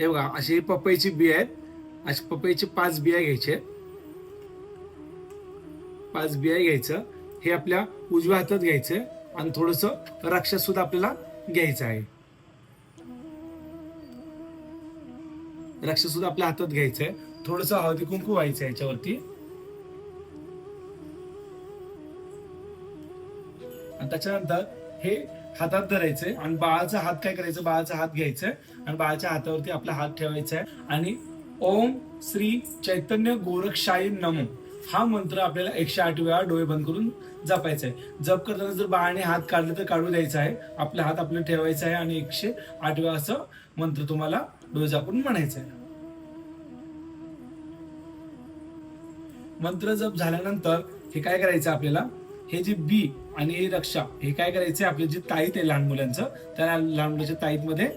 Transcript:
हे बघा अशी पपईची बी आहेत. अशी पपईची पाच बिया घ्यायचे पाच बिया घ्यायचं. हे आपल्या उजव्या हातात घ्यायचं आणि थोडस राक्षस सुद्धा आपल्याला घ्यायचं आहे. राक्षस सुद्धा आपल्या हातात घ्यायचंय थोडस हळदी कुंकू व्हायचं याच्यावरती. आणि त्याच्यानंतर हे हातात धरायचंय आणि बाळाचा हात काय करायचं? बाळाचा हात घ्यायचा आणि बाळाच्या हातावरती आपला हात ठेवायचा आहे आणि ओम श्री चैतन्य गोरक्षाय नमो. हा मंत्र आपल्याला एकशे आठ वेळा डोळे बंद करून जपायचा आहे. जप करताना जर बाळाने हात काढले तर काढू द्यायचा आहे. आपला हात आपल्याला ठेवायचा आहे आणि एकशे आठ वेळा असं मंत्र तुम्हाला डोळे झाकून म्हणायचं आहे. मंत्र जप झाल्यानंतर हे काय करायचं आपल्याला? हे जे बी आणि हे रक्षा हे काय करायचं आपले जे ताईत आहे लहान मुलांचं त्या लहान मुलाच्या ताईत मध्ये